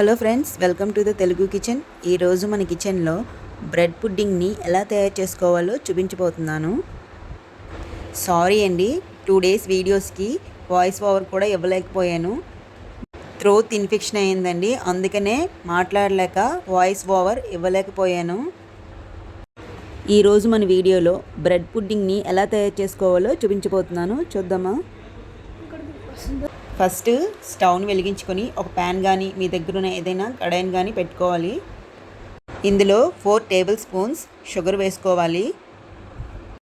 Hello friends welcome to the Telugu kitchen. ఈరోజు మన కిచెన్లో బ్రెడ్ పుడ్డింగ్ని ఎలా తయారు చేసుకోవాలో చూపించబోతున్నాను. సారీ అండి టూ డేస్ వీడియోస్కి వాయిస్ ఓవర్ కూడా ఇవ్వలేకపోయాను. త్రోత్ ఇన్ఫెక్షన్ అయిందండి అందుకనే మాట్లాడలేక వాయిస్ ఓవర్ ఇవ్వలేకపోయాను. ఈరోజు మన వీడియోలో బ్రెడ్ పుడ్డింగ్ని ఎలా తయారు చేసుకోవాలో చూపించబోతున్నాను. చూద్దామా? ఫస్ట్ స్టవ్ని వెలిగించుకొని ఒక ప్యాన్ కానీ మీ దగ్గర ఉన్న ఏదైనా కడాయిని కానీ పెట్టుకోవాలి. ఇందులో ఫోర్ టేబుల్ స్పూన్స్ షుగర్ వేసుకోవాలి.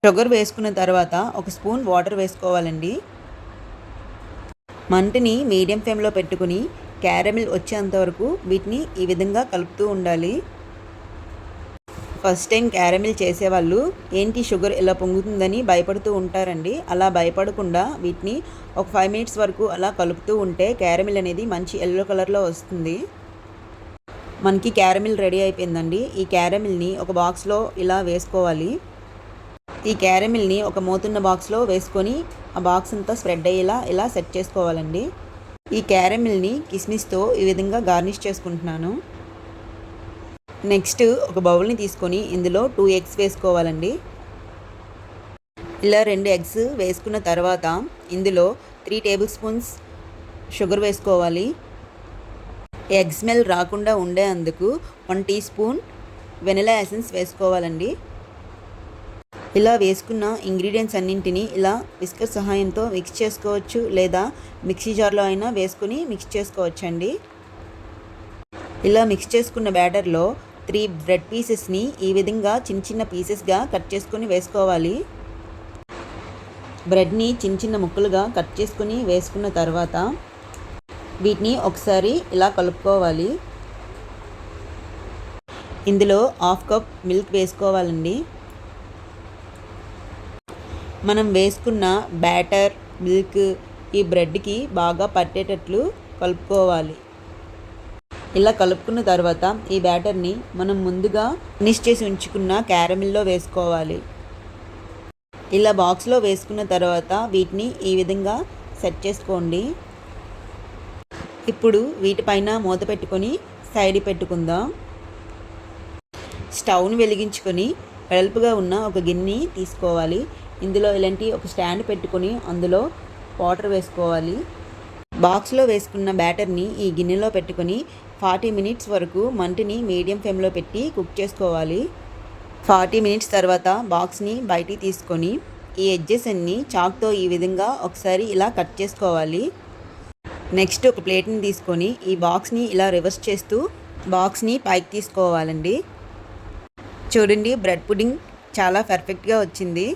షుగర్ వేసుకున్న తర్వాత ఒక స్పూన్ వాటర్ వేసుకోవాలండి. మంటని మీడియం ఫ్లేమ్లో పెట్టుకుని క్యారమిల్ వచ్చేంత వరకు వీటిని ఈ విధంగా కలుపుతూ ఉండాలి. ఫస్ట్ టైం క్యారమిల్ చేసేవాళ్ళు ఏంటి షుగర్ ఇలా పొంగుతుందని భయపడుతూ ఉంటారండి. అలా భయపడకుండా వీటిని ఒక ఫైవ్ మినిట్స్ వరకు అలా కలుపుతూ ఉంటే క్యారమిల్ అనేది మంచి ఎల్లో కలర్లో వస్తుంది. మనకి క్యారమిల్ రెడీ అయిపోయిందండి. ఈ క్యారమిల్ని ఒక బాక్స్లో ఇలా వేసుకోవాలి. ఈ క్యారమిల్ని ఒక మూతున్న బాక్స్లో వేసుకొని ఆ బాక్స్ అంతా స్ప్రెడ్ అయ్యేలా ఇలా సెట్ చేసుకోవాలండి. ఈ క్యారమిల్ని కిస్మిస్తో ఈ విధంగా గార్నిష్ చేసుకుంటున్నాను. నెక్స్ట్ ఒక బౌల్ని తీసుకొని ఇందులో టూ ఎగ్స్ వేసుకోవాలండి. ఇలా రెండు ఎగ్స్ వేసుకున్న తర్వాత ఇందులో త్రీ టేబుల్ స్పూన్స్ షుగర్ వేసుకోవాలి. ఎగ్ స్మెల్ రాకుండా ఉండేందుకు one teaspoon vanilla essence వేసుకోవాలండి. ఇలా వేసుకున్న ఇంగ్రీడియంట్స్ అన్నింటినీ ఇలా విస్కర్ సహాయంతో మిక్స్ చేసుకోవచ్చు లేదా మిక్సీ జార్లో అయినా వేసుకుని మిక్స్ చేసుకోవచ్చండి. ఇలా మిక్స్ చేసుకున్న బ్యాటర్లో త్రీ బ్రెడ్ పీసెస్ని ఈ విధంగా చిన్న చిన్న పీసెస్గా కట్ చేసుకొని వేసుకోవాలి. బ్రెడ్ని చిన్న చిన్న ముక్కలుగా కట్ చేసుకుని వేసుకున్న తర్వాత వీటిని ఒకసారి ఇలా కలుపుకోవాలి. ఇందులో హాఫ్ కప్ మిల్క్ వేసుకోవాలండి. మనం వేసుకున్న బ్యాటర్ మిల్క్ ఈ బ్రెడ్కి బాగా పట్టేటట్లు కలుపుకోవాలి. ఇలా కలుపుకున్న తర్వాత ఈ బ్యాటర్ని మనం ముందుగా ఫినిష్ చేసి ఉంచుకున్న క్యారమిల్లో వేసుకోవాలి. ఇలా బాక్స్లో వేసుకున్న తర్వాత వీటిని ఈ విధంగా సెట్ చేసుకోండి. ఇప్పుడు వీటిపైన మూత పెట్టుకొని సైడ్ పెట్టుకుందాం. స్టవ్ని వెలిగించుకొని వెడల్పుగా ఉన్న ఒక గిన్నె తీసుకోవాలి. ఇందులో ఇలాంటి ఒక స్టాండ్ పెట్టుకొని అందులో వాటర్ వేసుకోవాలి. బాక్స్లో వేసుకున్న బ్యాటర్ని ఈ గిన్నెలో పెట్టుకొని ఫార్టీ మినిట్స్ వరకు మంటిని మీడియం ఫ్లేమ్లో పెట్టి కుక్ చేసుకోవాలి. ఫార్టీ మినిట్స్ తర్వాత బాక్స్ని బయటికి తీసుకొని ఈ ఎడ్జెస్ అన్ని చాక్తో ఈ విధంగా ఒకసారి ఇలా కట్ చేసుకోవాలి. నెక్స్ట్ ఒక ప్లేట్ని తీసుకొని ఈ బాక్స్ని ఇలా రివర్స్ చేస్తూ బాక్స్ని పైకి తీసుకోవాలండి. చూడండి బ్రెడ్ పుడింగ్ చాలా పర్ఫెక్ట్గా వచ్చింది.